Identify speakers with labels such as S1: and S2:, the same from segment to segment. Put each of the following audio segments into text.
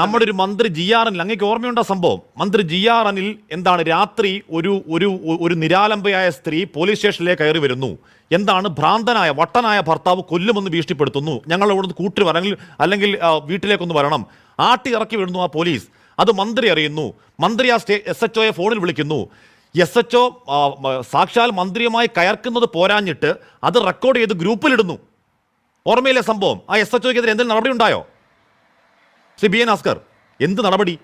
S1: നമ്മുടെ ഒരു മന്ത്രി ജി ആർ അനിൽ അങ്ങേക്ക് ഓർമ്മയുണ്ട സംഭവം? മന്ത്രി ജി ആർ അനിൽ എന്താണ് രാത്രി ഒരു ഒരു ഒരു നിരാലംബയായ സ്ത്രീ പോലീസ് സ്റ്റേഷനിലേക്ക് കയറി വരുന്നു. എന്താണ് ഭ്രാന്തനായ വട്ടനായ ഭർത്താവ് കൊല്ലുമെന്ന് ഭീഷണിപ്പെടുത്തുന്നു. ഞങ്ങൾ ഇവിടുന്ന് കൂട്ടി വരണമെങ്കിൽ അല്ലെങ്കിൽ വീട്ടിലേക്കൊന്ന് വരണം. ആട്ടി ഇറക്കി വിടുന്നു ആ പോലീസ്. അത് മന്ത്രി അറിയുന്നു. മന്ത്രി ആ എസ് എച്ച് ഒയെ ഫോണിൽ വിളിക്കുന്നു. എസ് എച്ച് ഒ സാക്ഷാൽ മന്ത്രിയുമായി കയർക്കുന്നത് പോരാഞ്ഞിട്ട് അത് റെക്കോർഡ് ചെയ്ത് ഗ്രൂപ്പിലിടുന്നു. ഓർമ്മയിലെ സംഭവം? ആ എസ് എച്ച് ഒക്കെതിരെ എന്തെങ്കിലും നടപടി ഉണ്ടായോ? ശ്രീ ബി എൻ ആസ്കർ എന്ത് നടപടി?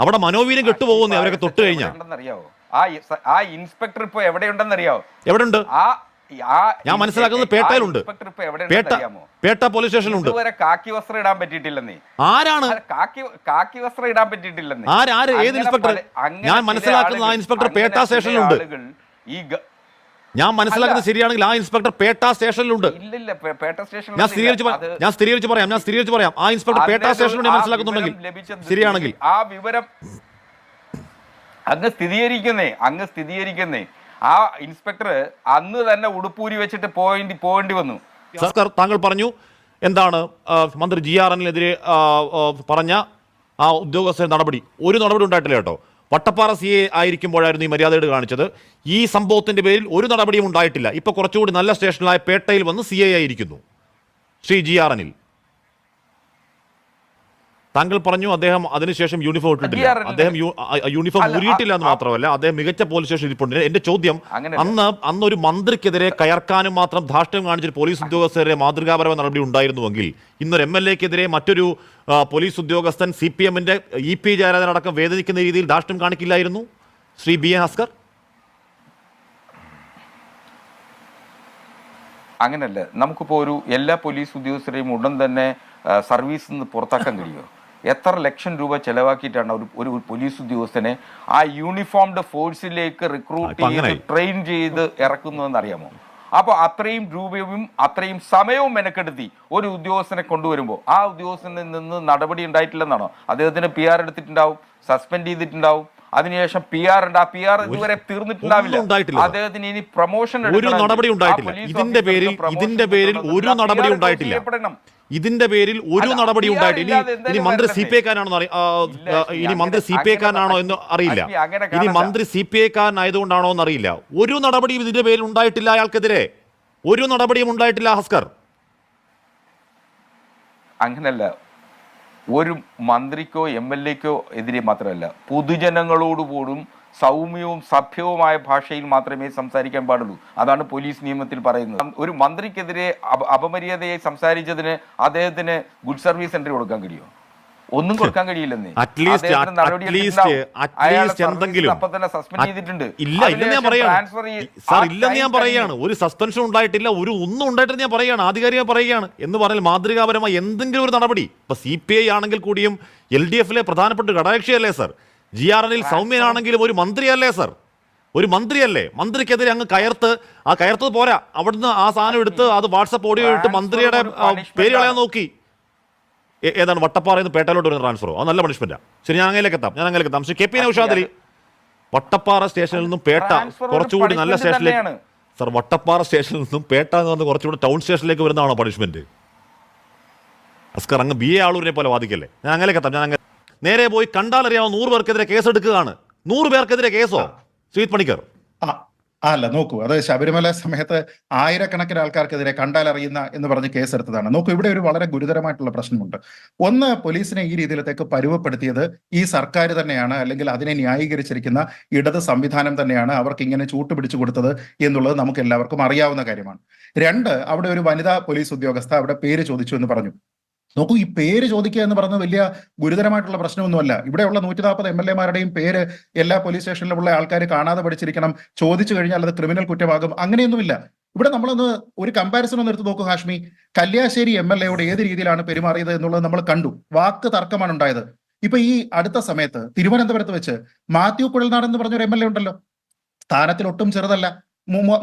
S1: അവിടെ മനോവീര്യം കെട്ടുപോകുന്നേ അവരൊക്കെ തൊട്ട് കഴിഞ്ഞാൽ?
S2: ആ ഇൻസ്പെക്ടർ ഇപ്പൊ എവിടെയുണ്ടെന്നറിയാവോ
S1: എവിടെയുണ്ട്
S2: ആ ആ
S1: ഞാൻ മനസ്സിലാക്കുന്നത് പേട്ടയിലുണ്ട്. പേട്ട പേട്ട പോലീസ് സ്റ്റേഷനിലുണ്ട്
S2: ഇതുവരെ കാക്കി വസ്ത്രം ഇടാൻ പറ്റിയിട്ടില്ലെന്നേ.
S1: ആരാണ്?
S2: കാക്കി കാക്കി വസ്ത്രം ഇടാൻ പറ്റിയിട്ടില്ലെന്നേ.
S1: ആര് ആര് ഏത് ഇൻസ്പെക്ടർ? ഞാൻ
S2: മനസ്സിലാക്കുന്നത്
S1: മനസ്സിലാക്കുന്ന ആ ഇൻസ്പെക്ടർ പേട്ട സ്റ്റേഷനിലുണ്ട്.
S2: ഈ
S1: ഞാൻ മനസ്സിലാക്കുന്നത് ശരിയാണെങ്കിൽ ആ ഇൻസ്പെക്ടർ പേട്ട സ്റ്റേഷനിലുണ്ട്. ഞാൻ സ്ഥിരീകരിച്ചു പറയാം ഞാൻ സ്ഥിരീകരിച്ചു പറയാം ഞാൻ സ്ഥിരീകരിച്ചു പറയാം. ആ ഇൻസ്പെക്ടർ പേട്ട സ്റ്റേഷനിലുണ്ട് ഞാൻ മനസ്സിലാക്കുന്നുണ്ടെങ്കിൽ. ശരിയാണെങ്കിൽ.
S2: ആ വിവരം അങ്ങ് സ്ഥിരീകരിക്കുന്നേ അങ്ങ് സ്ഥിരീകരിക്കുന്നേ. ആ ഇൻസ്പെക്ടർ അന്ന് തന്നെ ഉടുപ്പൂരി വെച്ചിട്ട് പോയിന്റ് പോകേണ്ടി വന്നു.
S1: സർക്കാർ താങ്കൾ പറഞ്ഞു എന്താണ് മന്ത്രി ജി ആർ എനെതിരെ പറഞ്ഞ ആ ഉദ്യോഗസ്ഥ നടപടി. ഒരു നടപടി ഉണ്ടായിട്ടില്ല കേട്ടോ. വട്ടപ്പാറ സി എ ആയിരിക്കുമ്പോഴായിരുന്നു ഈ മര്യാദയുടെ കാണിച്ചത്. ഈ സംഭവത്തിന്റെ പേരിൽ ഒരു നടപടിയും ഉണ്ടായിട്ടില്ല. ഇപ്പൊ കുറച്ചുകൂടി നല്ല സ്റ്റേഷനിലായ പേട്ടയിൽ വന്ന് സി എ ആയിരിക്കുന്നു. Shri G R Anil. താങ്കൾ പറഞ്ഞു അദ്ദേഹം അതിനുശേഷം യൂണിഫോം ഇട്ടിട്ടില്ല. അദ്ദേഹം യൂണിഫോം ഊരിയിട്ടില്ല എന്ന് മാത്രമല്ല അദ്ദേഹം മികച്ച പോലീസ് സ്റ്റേഷൻ ഇരിപ്പുണ്ട്. എന്റെ ചോദ്യം അന്ന് അന്ന് ഒരു മന്ത്രിക്കെതിരെ കയർക്കാനും മാത്രം ധാർഷ്ട്യം കാണിച്ചൊരു പോലീസ് ഉദ്യോഗസ്ഥരെ മാതൃകാപരമായ നടപടി ഉണ്ടായിരുന്നുവെങ്കിൽ ഇന്നൊരു എം എൽ എക്കെതിരെ മറ്റൊരു പോലീസ് ഉദ്യോഗസ്ഥൻ സി പി എമ്മിന്റെ ഇ പി ജയരാജൻ അടക്കം വേദനിക്കുന്ന രീതിയിൽ ധാർഷ്ട്യം കാണിക്കില്ലായിരുന്നു? ശ്രീ ബി എ ഹസ്കർ
S2: അങ്ങനല്ല. നമുക്കിപ്പോൾ ഒരു എല്ലാ പോലീസ് ഉദ്യോഗസ്ഥരെയും ഉടൻ തന്നെ സർവീസിൽ നിന്ന് പുറത്താക്കാൻ കഴിയുമോ എത്ര ലക്ഷം രൂപ ചെലവാക്കിയിട്ടാണ് ഒരു ഒരു പോലീസ് ഉദ്യോഗസ്ഥനെ ആ യൂണിഫോംഡ് ഫോഴ്സിലേക്ക് റിക്രൂട്ട് ചെയ്ത് ട്രെയിൻ ചെയ്ത് ഇറക്കുന്നതെന്ന് അറിയാമോ അപ്പോൾ അത്രയും രൂപയും അത്രയും സമയവും മെനക്കെടുത്തി ഒരു ഉദ്യോഗസ്ഥനെ കൊണ്ടുവരുമ്പോൾ ആ ഉദ്യോഗസ്ഥനിൽ നിന്ന് നടപടി ഉണ്ടായിട്ടില്ലെന്നാണോ? അദ്ദേഹത്തിന് പി ആർ എടുത്തിട്ടുണ്ടാവും സസ്പെൻഡ് ചെയ്തിട്ടുണ്ടാവും. അതിനുശേഷം പി ആർ ഉണ്ട്. ആ പി ആർ ഇതുവരെ തീർന്നിട്ടുണ്ടാവില്ല. അദ്ദേഹത്തിന് ഇനി പ്രൊമോഷൻ
S1: ഒരു നടപടി ഉണ്ടായിട്ടില്ല. ഇതിന്റെ പേരിൽ ഇതിന്റെ പേരിൽ ഒരു നടപടി ഉണ്ടായിട്ടില്ല. ഇതിന്റെ പേരിൽ ഒരു നടപടി
S2: ഉണ്ടായിട്ടില്ല.
S1: ഉണ്ടായിട്ട് ഇനി ഇനി മന്ത്രി സി? പി ഐക്കാരാണോ ഇനി മന്ത്രി സി പി ഐക്കാരനാണോ എന്ന് അറിയില്ല. ഇനി മന്ത്രി സി പി ഐക്കാരനായതുകൊണ്ടാണോ എന്ന് അറിയില്ല ഒരു നടപടിയും ഇതിന്റെ പേരിൽ ഉണ്ടായിട്ടില്ല അയാൾക്കെതിരെ. ഒരു നടപടിയും ഉണ്ടായിട്ടില്ല ഹസ്കർ.
S2: അങ്ങനല്ല. ഒരു മന്ത്രിക്കോ എം എൽ എക്കോ എതിരെ മാത്രമല്ല പൊതുജനങ്ങളോട് പോലും സൗമ്യവും സഭ്യവുമായ ഭാഷയിൽ മാത്രമേ സംസാരിക്കാൻ പാടുള്ളൂ. അതാണ് പോലീസ് നിയമത്തിൽ പറയുന്നത്. ഒരു മന്ത്രിക്കെതിരെ അപമര്യാദയെ അപമര്യാദയായി സംസാരിച്ചതിന് അദ്ദേഹത്തിന് ഗുഡ് സർവീസ് എൻട്രി കൊടുക്കാൻ കഴിയുമോ? ഒന്നും കൊടുക്കാൻ കഴിയില്ലെന്നേ.
S1: ഇല്ലെന്ന് ഞാൻ പറയാണ്. ഒരു സസ്പെൻഷൻ ഉണ്ടായിട്ടില്ല ഒരു ഒന്നും ഉണ്ടായിട്ടില്ല ഞാൻ പറയാണ്. ആധികാരികമായി പറയുകയാണ്. എന്ന് പറഞ്ഞാൽ മാതൃകാപരമായി എന്തെങ്കിലും ഒരു നടപടി. ഇപ്പൊ സി പി ഐ ആണെങ്കിൽ കൂടിയും എൽ ഡി എഫിലെ പ്രധാനപ്പെട്ട ഘടകകക്ഷിയല്ലേ സർ? ജി ആർ എനിൽ സൗമ്യനാണെങ്കിലും ഒരു മന്ത്രിയല്ലേ സർ? ഒരു മന്ത്രിയല്ലേ? മന്ത്രിക്കെതിരെ അങ്ങ് കയർത്ത് ആ കയർത്തത് പോരാ. അവിടുന്ന് ആ സാധനം എടുത്ത് അത് വാട്സപ്പ് ഓഡിയോ ഇട്ട് മന്ത്രിയുടെ പേര് കളയാൻ നോക്കി. ഏതാണ്? വട്ടപ്പാറയിൽ നിന്ന് പേട്ടയിലോട്ട് വരുന്ന ട്രാൻസ്ഫറോ അത് നല്ല പണിഷ്മെന്റാ ശരി ഞാൻ അങ്ങനെയൊക്കെ എത്താം. ഞാൻ അങ്ങനെയൊക്കെ എത്താം. കെ പി നൌഷാദലി വട്ടപ്പാറ സ്റ്റേഷനിൽ നിന്നും പേട്ട കുറച്ചുകൂടി നല്ല സ്റ്റേഷനിലേക്ക് സർ വട്ടപ്പാറ സ്റ്റേഷനിൽ നിന്നും പേട്ട എന്ന് പറഞ്ഞ് കുറച്ചുകൂടി ടൗൺ സ്റ്റേഷനിലേക്ക് വരുന്നതാണോ പണിഷ്മെന്റ് അസ്കർ അങ്ങ് ബി എ ആളൂരിനെ പോലെ വാദിക്കല്ലേ? ഞാൻ അങ്ങനെയൊക്കെ എത്താം. ഞാൻ അങ്ങനെ നേരെ പോയി കണ്ടാൽ കണ്ടാലറിയാവുന്ന നൂറ് പേർക്കെതിരെ കേസെടുക്കുകയാണ് നൂറ് പേർക്കെതിരെ കേസോ? ശ്രീത് പണിക്കർ.
S3: അല്ല നോക്കൂ. അത് ശബരിമല സമയത്ത് ആയിരക്കണക്കിന് ആൾക്കാർക്കെതിരെ കണ്ടാൽ അറിയുന്ന എന്ന് പറഞ്ഞ് കേസെടുത്തതാണ്. നോക്കൂ ഇവിടെ ഒരു വളരെ ഗുരുതരമായിട്ടുള്ള പ്രശ്നമുണ്ട്. ഒന്ന് പോലീസിനെ ഈ രീതിയിലത്തേക്ക് പരുവപ്പെടുത്തിയത് ഈ സർക്കാർ തന്നെയാണ് അല്ലെങ്കിൽ അതിനെ ന്യായീകരിച്ചിരിക്കുന്ന ഇടത് സംവിധാനം തന്നെയാണ് അവർക്ക് ഇങ്ങനെ ചൂട്ടുപിടിച്ചു കൊടുത്തത് എന്നുള്ളത് നമുക്ക് എല്ലാവർക്കും അറിയാവുന്ന കാര്യമാണ്. രണ്ട് അവിടെ ഒരു വനിതാ പോലീസ് ഉദ്യോഗസ്ഥ അവിടെ പേര് ചോദിച്ചു എന്ന് പറഞ്ഞു. നോക്കൂ ഈ പേര് ചോദിക്കുക എന്ന് പറഞ്ഞത് വലിയ ഗുരുതരമായിട്ടുള്ള പ്രശ്നമൊന്നുമല്ല. ഇവിടെയുള്ള നൂറ്റി നാൽപ്പത് എം എൽ എമാരുടെയും പേര് എല്ലാ പോലീസ് സ്റ്റേഷനിലുമുള്ള ആൾക്കാർ കാണാതെ പഠിച്ചിരിക്കണം. ചോദിച്ചു കഴിഞ്ഞാൽ അത് ക്രിമിനൽ കുറ്റമാകും. അങ്ങനെയൊന്നുമില്ല. ഇവിടെ നമ്മളൊന്ന് ഒരു കമ്പാരിസൺ ഒന്ന് എടുത്ത് നോക്കൂ ഹാഷ്മി. കല്യാശ്ശേരി എം എൽ എയോട് ഏത് രീതിയിലാണ് പെരുമാറിയത് എന്നുള്ളത് നമ്മൾ കണ്ടു. വാക്ക് തർക്കമാണ് ഉണ്ടായത്. ഇപ്പൊ ഈ അടുത്ത സമയത്ത് തിരുവനന്തപുരത്ത് വെച്ച് മാത്യു കുഴൽനാട് എന്ന് പറഞ്ഞൊരു എം എൽ എ ഉണ്ടല്ലോ. സ്ഥാനത്തിൽ ഒട്ടും ചെറുതല്ല.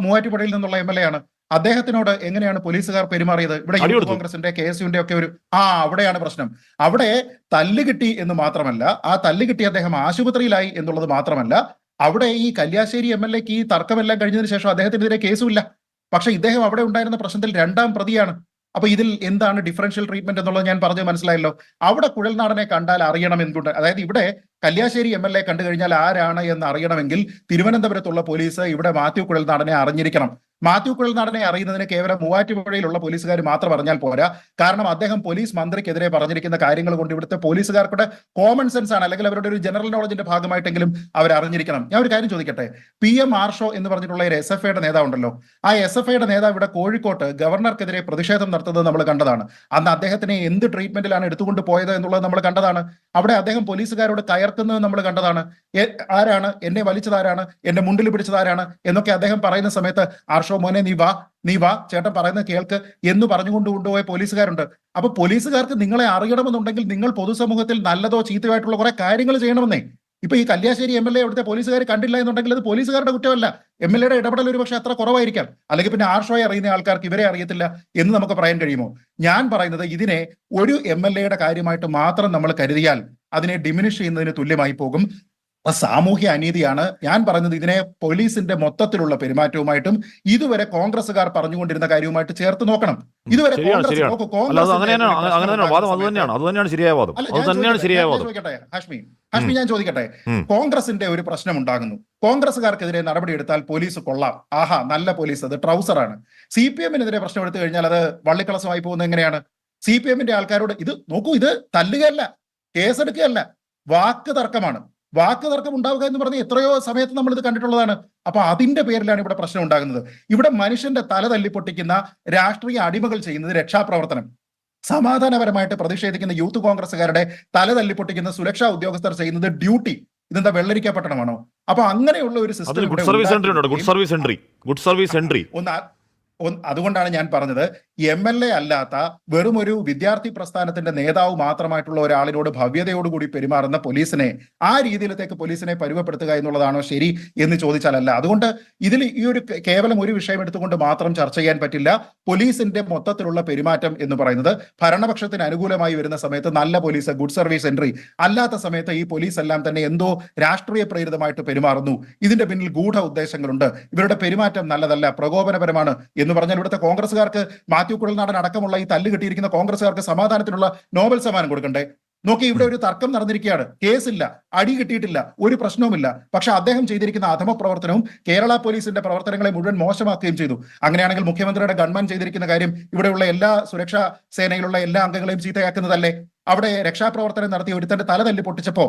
S3: മൂവാറ്റുപുഴയിൽ നിന്നുള്ള എം എൽ എ ആണ്. അദ്ദേഹത്തിനോട് എങ്ങനെയാണ് പോലീസുകാർ പെരുമാറിയത്? ഇവിടെ യൂത്ത് കോൺഗ്രസിന്റെ കെ എസ് യുവിന്റെ ഒക്കെ ഒരു ആ അവിടെയാണ് പ്രശ്നം. അവിടെ തല്ല് കിട്ടി എന്ന് മാത്രമല്ല ആ തല്ല് കിട്ടി അദ്ദേഹം ആശുപത്രിയിലായി എന്നുള്ളത് മാത്രമല്ല അവിടെ ഈ കല്യാശ്ശേരി എം എൽ എക്ക് ഈ തർക്കമെല്ലാം കഴിഞ്ഞതിന് ശേഷം അദ്ദേഹത്തിനെതിരെ കേസുമില്ല. പക്ഷെ ഇദ്ദേഹം അവിടെ ഉണ്ടായിരുന്ന പ്രശ്നത്തിൽ രണ്ടാം പ്രതിയാണ്. അപ്പൊ ഇതിൽ എന്താണ് ഡിഫറൻഷ്യൽ ട്രീറ്റ്മെന്റ് എന്നുള്ളത് ഞാൻ പറഞ്ഞു മനസ്സിലായല്ലോ. അവിടെ കുഴൽനാടനെ കണ്ടാൽ അറിയണം എന്തുകൊണ്ട് അതായത് ഇവിടെ കല്യാശ്ശേരി എം എൽ എ കണ്ടു കഴിഞ്ഞാൽ ആരാണ് എന്ന് അറിയണമെങ്കിൽ തിരുവനന്തപുരത്തുള്ള പോലീസ് ഇവിടെ മാത്യു കുഴൽനാടനെ അറിഞ്ഞിരിക്കണം. മാത്യു കുഴൽനാടനെ അറിയുന്നതിന് കേവലം മൂവാറ്റുപുഴയിലുള്ള പോലീസുകാർ മാത്രം അറിഞ്ഞാൽ പോരാ. കാരണം അദ്ദേഹം പോലീസ് മന്ത്രിക്കെതിരെ പറഞ്ഞിരിക്കുന്ന കാര്യങ്ങൾ കൊണ്ട് ഇവിടുത്തെ പോലീസുകാർക്കുടെ കോമൺ സെൻസ് ആണ്. അല്ലെങ്കിൽ അവരുടെ ഒരു ജനറൽ നോളജിന്റെ ഭാഗമായിട്ടെങ്കിലും അവർ അറിഞ്ഞിരിക്കണം. ഞാൻ ഒരു കാര്യം ചോദിക്കട്ടെ? പി എം ആർഷോ എന്ന് പറഞ്ഞിട്ടുള്ള ഒരു എസ് എഫ് ഐയുടെ നേതാവ് ഉണ്ടല്ലോ. ആ എസ് എഫ് ഐയുടെ നേതാവ് ഇവിടെ കോഴിക്കോട്ട് ഗവർണർക്കെതിരെ പ്രതിഷേധം നടത്തുന്നത് നമ്മൾ കണ്ടതാണ്. അന്ന് അദ്ദേഹത്തിനെ എന്ത് ട്രീറ്റ്മെന്റിലാണ് എടുത്തുകൊണ്ട് പോയത് എന്നുള്ളത് നമ്മൾ കണ്ടതാണ്. അവിടെ അദ്ദേഹം പോലീസുകാരോട് കയർക്കുന്നത് നമ്മൾ കണ്ടതാണ്. ആരാണ്? എന്നെ വലിച്ചതാരാണ്? എന്റെ മുണ്ടിൽ പിടിച്ചതാരാണ്? എന്നൊക്കെ അദ്ദേഹം പറയുന്ന സമയത്ത് ആർഷോ മോനെ നീ വാ നീ വാ. ചേട്ടൻ പറയുന്നത് കേൾക്ക് എന്ന് പറഞ്ഞുകൊണ്ട് കൊണ്ടുപോയ പോലീസുകാരുണ്ട്. അപ്പൊ പോലീസുകാർക്ക് നിങ്ങളെ അറിയണമെന്നുണ്ടെങ്കിൽ നിങ്ങൾ പൊതുസമൂഹത്തിൽ നല്ലതോ ചീത്തയായിട്ടുള്ള കുറെ കാര്യങ്ങൾ ചെയ്യണമെന്നേ. ഇപ്പൊ ഈ കല്യാശ്ശേരി എം എൽ എ അവിടുത്തെ പോലീസുകാർ കണ്ടില്ല എന്നുണ്ടെങ്കിൽ അത് പോലീസുകാരുടെ കുറ്റമല്ല. എം എൽ എയുടെ ഇടപെടൽ ഒരു പക്ഷേ അത്ര കുറവായിരിക്കാം. അല്ലെങ്കിൽ പിന്നെ ആർഷോയെ അറിയുന്ന ആൾക്കാർക്ക് ഇവരെ അറിയത്തില്ല എന്ന് നമുക്ക് പറയാൻ കഴിയുമോ? ഞാൻ പറയുന്നത് ഇതിനെ ഒരു എം എൽ എയുടെ കാര്യമായിട്ട് മാത്രം നമ്മൾ കരുതിയാൽ അതിനെ ഡിമിനിഷ് ചെയ്യുന്നതിന് തുല്യമായി പോകും. അപ്പൊ സാമൂഹ്യ അനീതിയാണ് ഞാൻ പറഞ്ഞത് ഇതിനെ പോലീസിന്റെ മൊത്തത്തിലുള്ള പെരുമാറ്റവുമായിട്ടും ഇതുവരെ കോൺഗ്രസ്സുകാർ പറഞ്ഞുകൊണ്ടിരുന്ന കാര്യവുമായിട്ട് ചേർത്ത് നോക്കണം. ഇതുവരെ ഹാഷ്മി ഹാഷ്മി ഞാൻ ചോദിക്കട്ടെ. കോൺഗ്രസിന്റെ ഒരു പ്രശ്നം ഉണ്ടാകുന്നു. കോൺഗ്രസ്സുകാർക്കെതിരെ നടപടിയെടുത്താൽ പോലീസ് കൊള്ളാം. ആഹാ നല്ല പോലീസ് അത് ട്രൗസറാണ്. സി പി എമ്മിനെതിരെ പ്രശ്നം എടുത്തു കഴിഞ്ഞാൽ അത് വള്ളിക്കളസമായി പോകുന്നത് എങ്ങനെയാണ്? സി പി എമ്മിന്റെ ആൾക്കാരോട് ഇത് നോക്കൂ ഇത് തല്ലുകയല്ല കേസെടുക്കുകയല്ല വാക്ക് തർക്കമാണ്. വാക്ക് തർക്കം ഉണ്ടാവുക എന്ന് പറഞ്ഞാൽ എത്രയോ സമയത്ത് നമ്മൾ ഇത് കണ്ടിട്ടുള്ളതാണ്. അപ്പൊ അതിന്റെ പേരിലാണ് ഇവിടെ പ്രശ്നം ഉണ്ടാകുന്നത്. ഇവിടെ മനുഷ്യന്റെ തല തല്ലിപ്പൊട്ടിക്കുന്ന രാഷ്ട്രീയ അടിമകൾ ചെയ്യുന്നത് രക്ഷാപ്രവർത്തനം. സമാധാനപരമായിട്ട് പ്രതിഷേധിക്കുന്ന യൂത്ത് കോൺഗ്രസ്സുകാരുടെ തല തല്ലിപ്പൊട്ടിക്കുന്ന സുരക്ഷാ ഉദ്യോഗസ്ഥർ ചെയ്യുന്നത് ഡ്യൂട്ടി. ഇതെന്താ വെള്ളരിക്കപ്പെട്ടണമാണോ അപ്പൊ അങ്ങനെയുള്ള ഒരു system
S1: good service entry good service entry
S3: ഒന്ന് അതുകൊണ്ടാണ് ഞാൻ പറഞ്ഞത് എം എൽ എ അല്ലാത്ത വെറും ഒരു വിദ്യാർത്ഥി പ്രസ്ഥാനത്തിന്റെ നേതാവ് മാത്രമായിട്ടുള്ള ഒരാളിനോട് ഭവ്യതയോടുകൂടി പെരുമാറുന്ന പോലീസിനെ ആ രീതിയിലത്തേക്ക് പോലീസിനെ പരുവപ്പെടുത്തുക എന്നുള്ളതാണോ ശരി എന്ന് ചോദിച്ചാലല്ല. അതുകൊണ്ട് ഇതിൽ ഈ ഒരു കേവലം ഒരു വിഷയം എടുത്തുകൊണ്ട് മാത്രം ചർച്ച ചെയ്യാൻ പറ്റില്ല. പോലീസിന്റെ മൊത്തത്തിലുള്ള പെരുമാറ്റം എന്ന് പറയുന്നത് ഭരണപക്ഷത്തിന് അനുകൂലമായി വരുന്ന സമയത്ത് നല്ല പോലീസ് ഗുഡ് സർവീസ് എൻട്രി അല്ലാത്ത സമയത്ത് ഈ പോലീസ് എല്ലാം തന്നെ എന്തോ രാഷ്ട്രീയ പ്രേരിതമായിട്ട് പെരുമാറുന്നു. ഇതിന്റെ പിന്നിൽ ഗൂഢ ഉദ്ദേശങ്ങളുണ്ട്. ഇവരുടെ പെരുമാറ്റം നല്ലതല്ല പ്രകോപനപരമാണ് എന്ന് പറഞ്ഞാൽ ഇവിടുത്തെ കോൺഗ്രസ്സുകാർക്ക് മാത്യു കുഴൽനാടൻ അടക്കമുള്ള ഈ തല്ല് കിട്ടിയിരിക്കുന്ന കോൺഗ്രസ്സുകാർക്ക് സമാധാനത്തിനുള്ള നോബൽ സമ്മാനം കൊടുക്കണ്ടേ? നോക്കി ഇവിടെ ഒരു തർക്കം നടന്നിരിക്കുകയാണ്. കേസില്ല അടി കിട്ടിയിട്ടില്ല ഒരു പ്രശ്നവുമില്ല. പക്ഷെ അദ്ദേഹം ചെയ്തിരിക്കുന്ന അധമ പ്രവർത്തനവും കേരള പോലീസിന്റെ പ്രവർത്തനങ്ങളെ മുഴുവൻ മോശമാക്കുകയും ചെയ്തു. അങ്ങനെയാണെങ്കിൽ മുഖ്യമന്ത്രിയുടെ ഗൺമാൻ ചെയ്തിരിക്കുന്ന കാര്യം ഇവിടെയുള്ള എല്ലാ സുരക്ഷാ സേനയിലുള്ള എല്ലാ അംഗങ്ങളെയും ചീത്തയാക്കുന്നതല്ലേ? അവിടെ രക്ഷാപ്രവർത്തനം നടത്തി ഒരുത്തന്റെ തല തല്ലി പൊട്ടിച്ചപ്പോ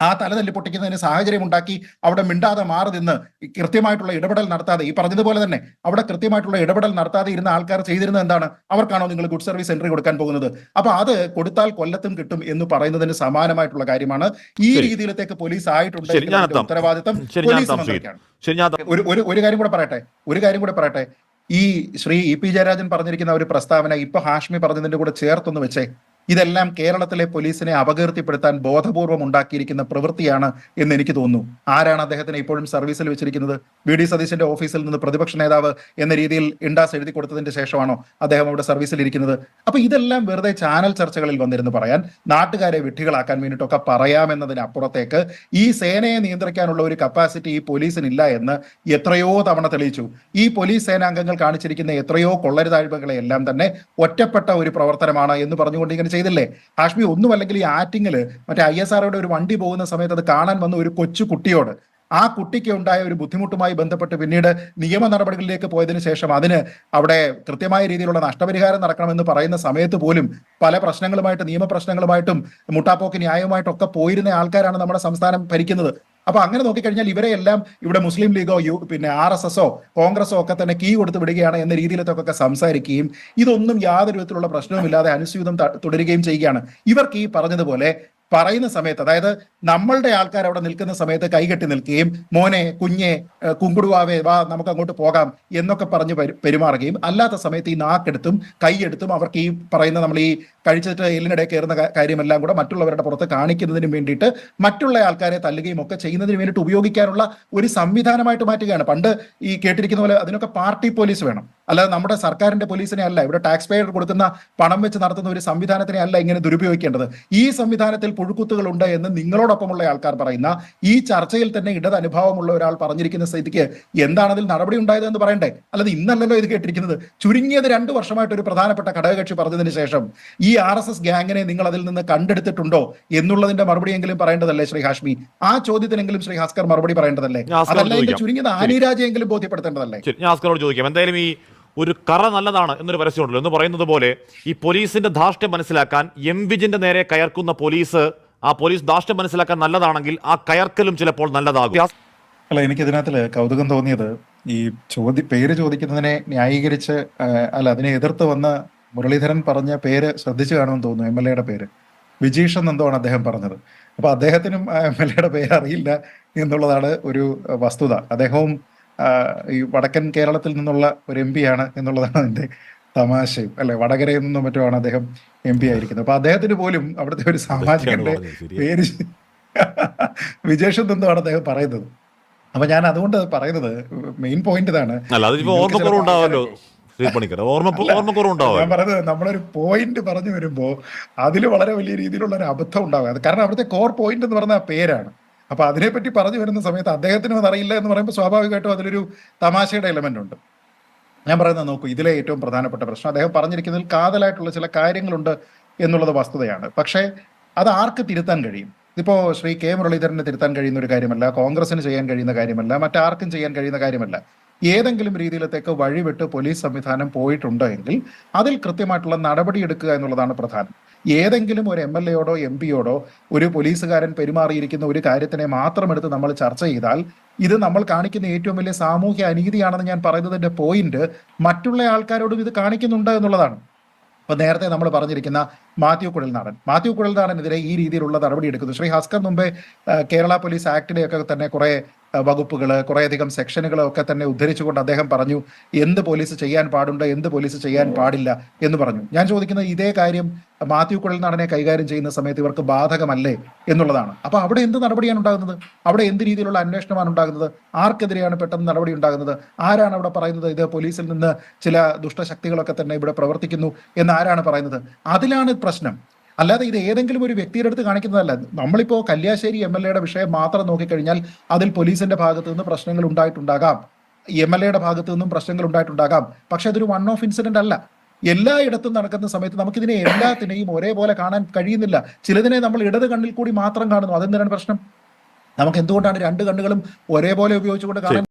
S3: ആ തല തല്ലി പൊട്ടിക്കുന്നതിന് സാഹചര്യം ഉണ്ടാക്കി അവിടെ മിണ്ടാതെ മാറി നിന്ന് കൃത്യമായിട്ടുള്ള ഇടപെടൽ നടത്താതെ ഈ പറഞ്ഞതുപോലെ തന്നെ അവിടെ കൃത്യമായിട്ടുള്ള ഇടപെടൽ നടത്താതെ ഇരുന്ന ആൾക്കാർ ചെയ്തിരുന്നത് എന്താണ്? അവർക്കാണോ നിങ്ങൾ ഗുഡ് സർവീസ് എൻട്രി കൊടുക്കാൻ പോകുന്നത്? അപ്പൊ അത് കൊടുത്താൽ കൊല്ലത്തും കിട്ടും എന്ന് പറയുന്നതിന് സമാനമായിട്ടുള്ള കാര്യമാണ്. ഈ. രീതിയിലത്തേക്ക് പോലീസ് ആയിട്ടുണ്ട്. ഉത്തരവാദിത്തം പോലീസ് മന്ത്രിക്കാണ്. ഒരു ഒരു കാര്യം കൂടെ പറയട്ടെ. ഒരു കാര്യം കൂടെ പറയട്ടെ. ഈ ശ്രീ ഇ പി ജയരാജൻ പറഞ്ഞിരിക്കുന്ന ഒരു പ്രസ്താവന ഇപ്പൊ ഹാഷ്മി പറഞ്ഞതിന്റെ കൂടെ ചേർത്തൊന്ന് വെച്ചേ. ഇതെല്ലാം കേരളത്തിലെ പോലീസിനെ അപകീർത്തിപ്പെടുത്താൻ ബോധപൂർവം ഉണ്ടാക്കിയിരിക്കുന്ന പ്രവൃത്തിയാണ് എന്ന് എനിക്ക് തോന്നുന്നു. ആരാണ് അദ്ദേഹത്തിന് ഇപ്പോഴും സർവീസിൽ വെച്ചിരിക്കുന്നത്? വി ഡി സതീശന്റെ ഓഫീസിൽ നിന്ന് പ്രതിപക്ഷ നേതാവ് എന്ന രീതിയിൽ ഇണ്ടാസ് എഴുതി കൊടുത്തതിന്റെ ശേഷമാണോ അദ്ദേഹം അവിടെ സർവീസിൽ ഇരിക്കുന്നത്? അപ്പൊ ഇതെല്ലാം വെറുതെ ചാനൽ ചർച്ചകളിൽ വന്നിരുന്നു പറയാൻ നാട്ടുകാരെ വിഡ്ഢികളാക്കാൻ വേണ്ടിയിട്ടൊക്കെ പറയാമെന്നതിനപ്പുറത്തേക്ക് ഈ സേനയെ നിയന്ത്രിക്കാനുള്ള ഒരു കപ്പാസിറ്റി ഈ പോലീസിനില്ല എന്ന് എത്രയോ തവണ തെളിയിച്ചു. ഈ പോലീസ് സേനാംഗങ്ങൾ കാണിച്ചിരിക്കുന്ന എത്രയോ കൊള്ളരുതാഴ്മകളെ എല്ലാം തന്നെ ഒറ്റപ്പെട്ട ഒരു പ്രവർത്തനമാണ് എന്ന് പറഞ്ഞുകൊണ്ട് ഇങ്ങനെ ചെയ്തില്ലേ? ഹാഷ്മി ഒന്നുമല്ലെങ്കിൽ ഈ ആറ്റിങ്ങിൽ മറ്റേ ഐ എസ് ആർഒയുടെ ഒരു വണ്ടി പോകുന്ന സമയത്ത് അത് കാണാൻ വന്ന ഒരു കൊച്ചു കുട്ടിയോട് ആ കുട്ടിക്ക് ഉണ്ടായ ഒരു ബുദ്ധിമുട്ടുമായി ബന്ധപ്പെട്ട് പിന്നീട് നിയമ നടപടികളിലേക്ക് പോയതിനു ശേഷം അതിന് അവിടെ കൃത്യമായ രീതിയിലുള്ള നഷ്ടപരിഹാരം നടക്കണമെന്ന് പറയുന്ന സമയത്ത് പോലും പല പ്രശ്നങ്ങളുമായിട്ട് നിയമപ്രശ്നങ്ങളുമായിട്ടും മുട്ടാപ്പോക്ക് ന്യായവുമായിട്ടൊക്കെ പോയിരുന്ന ആൾക്കാരാണ് നമ്മുടെ സംസ്ഥാനം ഭരിക്കുന്നത്. അപ്പൊ അങ്ങനെ നോക്കിക്കഴിഞ്ഞാൽ ഇവരെ എല്ലാം ഇവിടെ മുസ്ലിം ലീഗോ യു പിന്നെ ആർ എസ് എസോ കോൺഗ്രസോ ഒക്കെ തന്നെ കീ കൊടുത്ത് വിടുകയാണ് എന്ന രീതിയിലത്തൊക്കെ സംസാരിക്കുകയും ഇതൊന്നും യാതൊരു വിധത്തിലുള്ള പ്രശ്നവുമില്ലാതെ അനുസ്യൂതം തുടരുകയും ചെയ്യുകയാണ്. ഇവർക്ക് ഈ പറഞ്ഞതുപോലെ പറയുന്ന സമയത്ത് അതായത് നമ്മളുടെ ആൾക്കാർ അവിടെ നിൽക്കുന്ന സമയത്ത് കൈകെട്ടി നിൽക്കുകയും മോനെ കുഞ്ഞെ കുങ്കുടുവാവേ വാ നമുക്ക് അങ്ങോട്ട് പോകാം എന്നൊക്കെ പറഞ്ഞ് പരി- പെരുമാറുകയും അല്ലാത്ത സമയത്ത് ഈ നാക്കെടുത്തും കൈയെടുത്തും അവർക്ക് ഈ പറയുന്ന നമ്മൾ ഈ കഴിച്ചിട്ട് എല്ലിനിടെ കയറുന്ന കാര്യമെല്ലാം കൂടെ മറ്റുള്ളവരുടെ പുറത്ത് കാണിക്കുന്നതിന് വേണ്ടിയിട്ട് മറ്റുള്ള ആൾക്കാരെ തല്ലുകയും ഒക്കെ ചെയ്യുന്നതിന് വേണ്ടിയിട്ട് ഉപയോഗിക്കാനുള്ള ഒരു സംവിധാനമായിട്ട് മാറ്റുകയാണ്. പണ്ട് ഈ കേട്ടിരിക്കുന്ന പോലെ അതിനൊക്കെ പാർട്ടി പോലീസ് വേണം. അല്ലാതെ നമ്മുടെ സർക്കാരിന്റെ പോലീസിനെ അല്ല ഇവിടെ ടാക്സ് പേയർ കൊടുക്കുന്ന പണം വെച്ച് നടത്തുന്ന ഒരു സംവിധാനത്തിനെ അല്ല ഇങ്ങനെ ദുരുപയോഗിക്കേണ്ടത്. ഈ സംവിധാനത്തിൽ പുഴുക്കുത്തുകളുണ്ട് എന്ന് നിങ്ങളോടൊപ്പമുള്ള ആൾക്കാർ പറയുന്ന ഈ ചർച്ചയിൽ തന്നെ ഇടത് അനുഭവമുള്ള ഒരാൾ പറഞ്ഞിരിക്കുന്ന സ്ഥിതിക്ക് എന്താണ് അതിൽ നടപടി ഉണ്ടായത് എന്ന് പറയണ്ടേ? അല്ലാതെ ഇന്നല്ലല്ലോ ഇത് കേട്ടിരിക്കുന്നത്. ചുരുങ്ങിയത് രണ്ടു വർഷമായിട്ട് ഒരു പ്രധാനപ്പെട്ട ഘടകകക്ഷി പറഞ്ഞതിന് ശേഷം ഈ ആർ എസ് എസ് ഗ്യാങ്ങിനെ നിങ്ങൾ അതിൽ നിന്ന് കണ്ടെടുത്തിട്ടുണ്ടോ എന്നുള്ളതിന്റെ മറുപടി എങ്കിലും പറയേണ്ടതല്ലേ ശ്രീ ഹാഷ്മി? ആ ചോദ്യത്തിനെങ്കിലും ശ്രീ ഹാസ്കർ മറുപടി പറയേണ്ടതല്ലേ? അതല്ലേ
S1: ചോദിക്കാം.
S3: ചുരുങ്ങിയത്
S1: ശരി.
S3: ആനിരാജയെങ്കിലും ബോധ്യപ്പെടുത്തേണ്ടതല്ലേ?
S1: ഞാൻ ആസ്കറോട് ചോദിക്കാം. എന്തായാലും ഈ ഒരു കറ നല്ലതാണ് എന്നൊരു പരസ്യമുണ്ടല്ലോ. എന്ന് പറയുന്നത് പോലെ ഈ പോലീസിന്റെ ധാർഷ്ട്യം മനസ്സിലാക്കാൻ എം വിജിന്റെ നേരെ കയർക്കുന്ന പോലീസ് ആ പോലീസ് ധാർഷ്ട്യം മനസ്സിലാക്കാൻ നല്ലതാണെങ്കിൽ ആ കയർക്കലും ചിലപ്പോൾ നല്ലതാകും.
S3: അല്ല എനിക്ക് ഇതിനകത്തിൽ കൗതുകം തോന്നിയത് ഈ ചോദ്യ പേര് ചോദിക്കുന്നതിനെ ന്യായീകരിച്ച് അല്ല അതിനെ എതിർത്ത് വന്ന മുരളീധരൻ പറഞ്ഞ പേര് ശ്രദ്ധിച്ചു കാണുമെന്ന് തോന്നുന്നു എം എൽ എയുടെ പേര്. വിജീഷ് എന്നെന്തോണ് അദ്ദേഹം പറഞ്ഞത്? അപ്പൊ അദ്ദേഹത്തിനും എം എൽ എയുടെ പേര് അറിയില്ല എന്നുള്ളതാണ് ഒരു വസ്തുത. അദ്ദേഹവും ഈ വടക്കൻ കേരളത്തിൽ നിന്നുള്ള ഒരു എം പി ആണ് എന്നുള്ളതാണ് അതിന്റെ തമാശയും. അല്ലെ? വടകരയിൽ നിന്നും മറ്റുമാണ് അദ്ദേഹം എം പി ആയിരിക്കുന്നത്. അപ്പൊ അദ്ദേഹത്തിന് പോലും അവിടുത്തെ ഒരു സാമാജികന്റെ
S1: ശരിയാ.
S3: പേര് വിജേഷ് എന്തോ അദ്ദേഹം പറയുന്നത്? അപ്പൊ ഞാൻ അതുകൊണ്ട് പറയുന്നത് മെയിൻ പോയിന്റ് ഇതാണ്.
S1: പണിക്കർ ഓർമ്മ
S3: ഞാൻ നമ്മളൊരു പോയിന്റ് പറഞ്ഞു വരുമ്പോ അതിൽ വളരെ വലിയ രീതിയിലുള്ള ഒരു അബദ്ധം ഉണ്ടാവുക കാരണം അവിടുത്തെ കോർ പോയിന്റ് എന്ന് പറഞ്ഞ ആ പേരാണ്. അപ്പൊ അതിനെപ്പറ്റി പറഞ്ഞു വരുന്ന സമയത്ത് അദ്ദേഹത്തിന് അതറിയില്ല അറിയില്ല എന്ന് പറയുമ്പോൾ സ്വാഭാവികമായിട്ടും അതിലൊരു തമാശയുടെ എലമെന്റ് ഉണ്ട്. ഞാൻ പറയുന്നത് നോക്കൂ ഇതിലെ ഏറ്റവും പ്രധാനപ്പെട്ട പ്രശ്നം. അദ്ദേഹം പറഞ്ഞിരിക്കുന്നതിൽ കാതലായിട്ടുള്ള ചില കാര്യങ്ങളുണ്ട് എന്നുള്ളത് വസ്തുതയാണ്. പക്ഷേ അത് ആർക്ക് തിരുത്താൻ കഴിയും? ഇപ്പോ ശ്രീ കെ മുരളീധരന് തിരുത്താൻ കഴിയുന്ന ഒരു കാര്യമല്ല കോൺഗ്രസിന് ചെയ്യാൻ കഴിയുന്ന കാര്യമല്ല മറ്റാർക്കും ചെയ്യാൻ കഴിയുന്ന കാര്യമല്ല. ഏതെങ്കിലും രീതിയിലത്തേക്ക് വഴിവിട്ട് പോലീസ് സംവിധാനം പോയിട്ടുണ്ട് എങ്കിൽ അതിൽ കൃത്യമായിട്ടുള്ള നടപടി എടുക്കുക എന്നുള്ളതാണ് പ്രധാനം. ഏതെങ്കിലും ഒരു എം എൽ എയോടോ എം പിയോടോ ഒരു പോലീസുകാരൻ പെരുമാറിയിരിക്കുന്ന ഒരു കാര്യത്തിനെ മാത്രം എടുത്ത് നമ്മൾ ചർച്ച ചെയ്താൽ ഇത് നമ്മൾ കാണിക്കുന്ന ഏറ്റവും വലിയ സാമൂഹ്യ അനീതിയാണെന്ന് ഞാൻ പറയുന്നതിന്റെ പോയിന്റ് മറ്റുള്ള ആൾക്കാരോടും ഇത് കാണിക്കുന്നുണ്ട് എന്നുള്ളതാണ്. അപ്പൊ നേരത്തെ നമ്മൾ പറഞ്ഞിരിക്കുന്ന മാത്യു കുഴൽനാടൻ. മാത്യു കുഴൽനാടനെതിരെ ഈ രീതിയിലുള്ള നടപടി എടുക്കുന്നു. ശ്രീ ഹസ്കർ മുമ്പേ കേരള പോലീസ് ആക്ടിലെയൊക്കെ തന്നെ കുറെ വകുപ്പുകൾ കുറേയധികം സെക്ഷനുകൾ ഒക്കെ തന്നെ ഉദ്ധരിച്ചുകൊണ്ട് അദ്ദേഹം പറഞ്ഞു എന്ത് പോലീസ് ചെയ്യാൻ പാടുണ്ട് എന്ത് പോലീസ് ചെയ്യാൻ പാടില്ല? എന്ന് പറഞ്ഞു. ഞാൻ ചോദിക്കുന്നത് ഇതേ കാര്യം മാത്യു കുഴൽനാടനെ കൈകാര്യം ചെയ്യുന്ന സമയത്ത് ഇവർക്ക് ബാധകമല്ലേ എന്നുള്ളതാണ്. അപ്പൊ അവിടെ എന്ത് നടപടിയാണ് ഉണ്ടാകുന്നത്? അവിടെ എന്ത് രീതിയിലുള്ള അന്വേഷണമാണ് ഉണ്ടാകുന്നത്? ആർക്കെതിരെയാണ് പെട്ടെന്ന് നടപടി ഉണ്ടാകുന്നത്? ആരാണ് അവിടെ പറയുന്നത്? ഇത് പോലീസിൽ നിന്ന് ചില ദുഷ്ടശക്തികളൊക്കെ തന്നെ ഇവിടെ പ്രവർത്തിക്കുന്നു എന്ന് ആരാണ് പറയുന്നത്? അതിലാണ് പ്രശ്നം. അല്ലാതെ ഇത് ഏതെങ്കിലും ഒരു വ്യക്തിയുടെ അടുത്ത് കാണിക്കുന്നതല്ല. നമ്മളിപ്പോ കല്യാശ്ശേരി എം എൽ എയുടെ വിഷയം മാത്രം നോക്കിക്കഴിഞ്ഞാൽ അതിൽ പോലീസിന്റെ ഭാഗത്തു നിന്ന് പ്രശ്നങ്ങൾ ഉണ്ടായിട്ടുണ്ടാകാം. എം എൽ എയുടെ ഭാഗത്തു നിന്നും പ്രശ്നങ്ങൾ ഉണ്ടായിട്ടുണ്ടാകാം. പക്ഷെ അതൊരു വൺ ഓഫ് ഇൻസിഡന്റ് അല്ല. എല്ലായിടത്തും നടക്കുന്ന സമയത്ത് നമുക്കിതിനെ എല്ലാത്തിനെയും ഒരേപോലെ കാണാൻ കഴിയുന്നില്ല. ചിലതിനെ നമ്മൾ ഇടത് കണ്ണിൽ കൂടി മാത്രം കാണുന്നു. അതെന്തിനാണ് പ്രശ്നം? നമുക്ക് എന്തുകൊണ്ടാണ് രണ്ട് കണ്ണുകളും ഒരേപോലെ ഉപയോഗിച്ചുകൊണ്ട് കാണാൻ